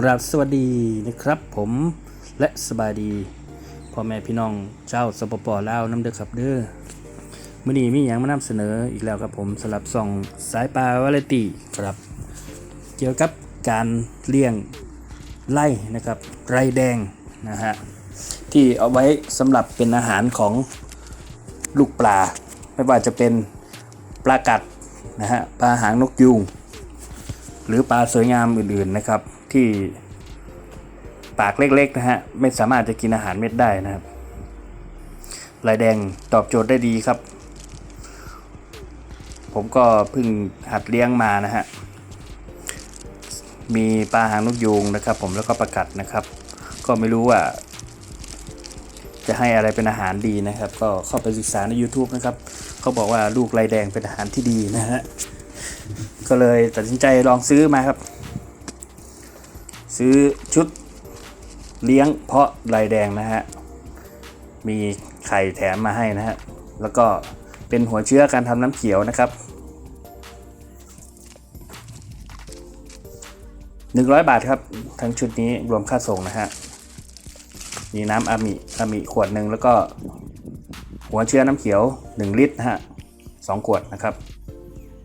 กราบสวัสดีนะครับผมและสบายดีพ่อแม่พี่น้องเจ้าสปปลาวน้ำเด้อครับเด้อมื่อนี้มีอย่างมานำเสนออีกแล้วครับผมสำหรับส่องสายปลาวาเลตีครับ เกี่ยวกับการเลี้ยงไล่นะครับไรแดงนะฮะที่เอาไว้สำหรับเป็นอาหารของลูกปลา ไม่ว่าจะเป็นปลากัดนะฮะปลาหางนกยูงหรือปลาสวยงามอื่นๆนะครับ ที่ปากเล็กๆนะฮะไม่สามารถจะกินอาหารเม็ดได้นะครับลายแดงตอบโจทย์ได้ดีครับ ผมก็เพิ่งหัดเลี้ยงมานะฮะมีปลาหางนกยูงนะครับ ผมแล้วก็ปลากัดนะครับ ก็ไม่รู้ว่า จะให้อะไรเป็นอาหารดีนะครับ ก็เข้าไปศึกษาใน YouTube นะครับเขาบอกว่าลูกลายแดงเป็นอาหารที่ดีนะฮะก็เลยตัดสินใจลองซื้อมาครับ ซื้อชุดเลี้ยงเพาะลายแดงนะฮะ มีไข่แถมมาให้นะฮะ แล้วก็เป็นหัวเชื้อการทำน้ำเขียวนะครับ 100 บาทครับ ทั้งชุดนี้รวมค่าส่งนะฮะ มีน้ำอามิอามิขวดหนึ่งแล้วก็ หัวเชื้อน้ำเขียว 1 ลิตรนะฮะสองขวดนะครับ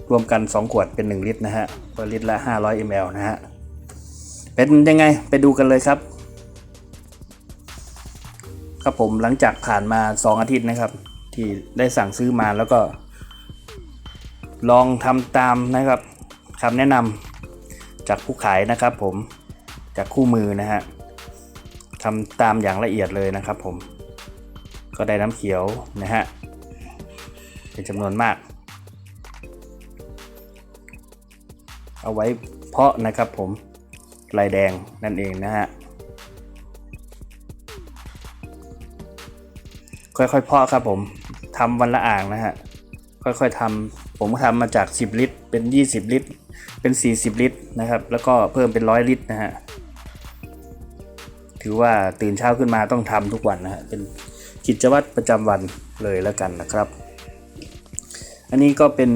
รวมกัน 2 ขวดเป็น 1 ลิตรนะฮะก็ลิตรละ 500 ml นะฮะ เป็นยังไงไปดูกันเลยครับ ครับผมหลังจากผ่านมา 2 อาทิตย์นะครับ ที่ได้สั่งซื้อมาแล้วก็ ลองทำตามนะครับคำแนะนำจากผู้ขายนะครับผมจากคู่มือนะฮะทำตามอย่างละเอียดเลยนะครับผม ก็ได้น้ำเขียวนะฮะเป็นจำนวนมาก เอาไว้เพาะนะครับผม ลายแดงนั่นเองนะฮะค่อยๆเพาะครับผมทำวันละอ่างนะฮะค่อยๆทำผมทำมาจาก 10 ลิตร เป็น 20 ลิตร เป็น 40 ลิตรนะครับแล้วก็เพิ่มเป็นร้อยลิตรนะฮะถือว่าตื่นเช้าขึ้นมาต้องทำทุกวันนะฮะเป็นกิจวัตรประจำวันเลยแล้วกันนะครับ อันนี้ก็เป็น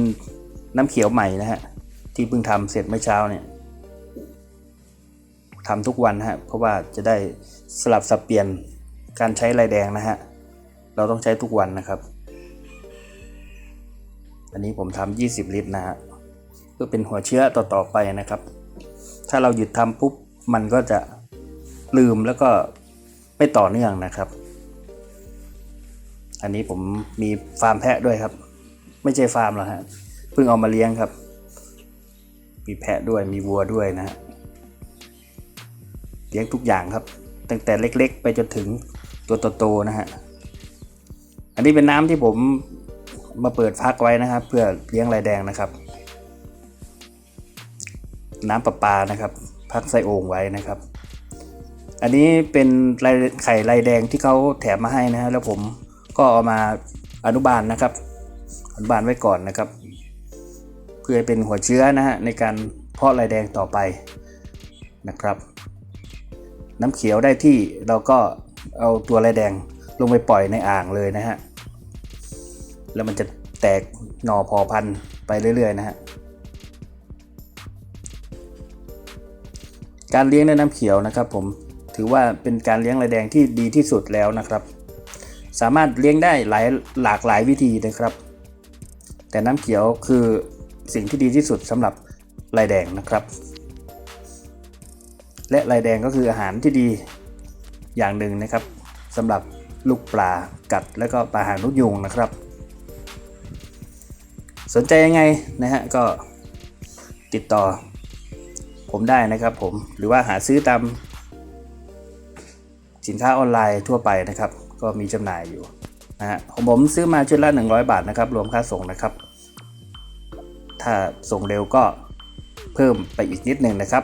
น้ำเขียวใหม่นะฮะที่เพิ่งทำเสร็จเมื่อเช้าเนี่ย ทำทุกวันฮะเพราะว่าจะได้สลับสับเปลี่ยนการใช้ลายแดงนะฮะเราต้องใช้ทุกวันนะครับ อันนี้ผมทำ20 ลิตรนะฮะเพื่อเป็นหัวเชื้อต่อๆไปนะครับ ถ้าเราหยุดทำปุ๊บมันก็จะลืมแล้วก็ไม่ต่อเนื่องนะครับ อันนี้ผมมีฟาร์มแพะด้วยครับ ไม่ใช่ฟาร์มหรอกฮะเพิ่งเอามาเลี้ยงครับ มีแพะด้วยมีวัวด้วยนะฮะ ลี้ยงทุกอย่างครับ ตั้งแต่เล็กๆ ไปจนถึงตัวโตๆนะฮะอันนี้เป็นน้ำที่ผมมาเปิดพักไว้นะครับ เพื่อเลี้ยงลายแดงนะครับ น้ำประปานะครับ พักใส่โอ่งไว้นะครับ อันนี้เป็นไข่ลายแดงที่เขาแถมมาให้นะฮะแล้วผมก็เอามาอนุบาลนะครับ อนุบาลไว้ก่อนนะครับ เพื่อเป็นหัวเชื้อนะฮะในการเพาะลายแดงต่อไปนะครับ น้ำเขียวได้ที่เราก็เอาตัวลายแดงลงไปปล่อยในอ่างเลยนะฮะ แล้วมันจะแตกหน่อพอพันไปเรื่อยๆนะฮะ การเลี้ยงด้วยน้ำเขียวนะครับผมถือว่าเป็นการเลี้ยงลายแดงที่ดีที่สุดแล้วนะครับ สามารถเลี้ยงได้หลายหลากหลายวิธีนะครับ แต่น้ำเขียวคือสิ่งที่ดีที่สุดสำหรับลายแดงนะครับ และลายแดงก็คืออาหารที่ดีอย่างหนึ่งนะครับสำหรับลูกปลากัดและก็ปลาหางนกยูงนะครับ สนใจยังไงนะฮะก็ติดต่อผมได้นะครับผมหรือว่าหาซื้อตามสินค้าออนไลน์ทั่วไปนะครับ ก็มีจำหน่ายอยู่นะฮะของผมซื้อมาชุดละ 100 บาทนะครับ รวมค่าส่งนะครับ ถ้าส่งเร็วก็เพิ่มไปอีกนิดหนึ่งนะครับ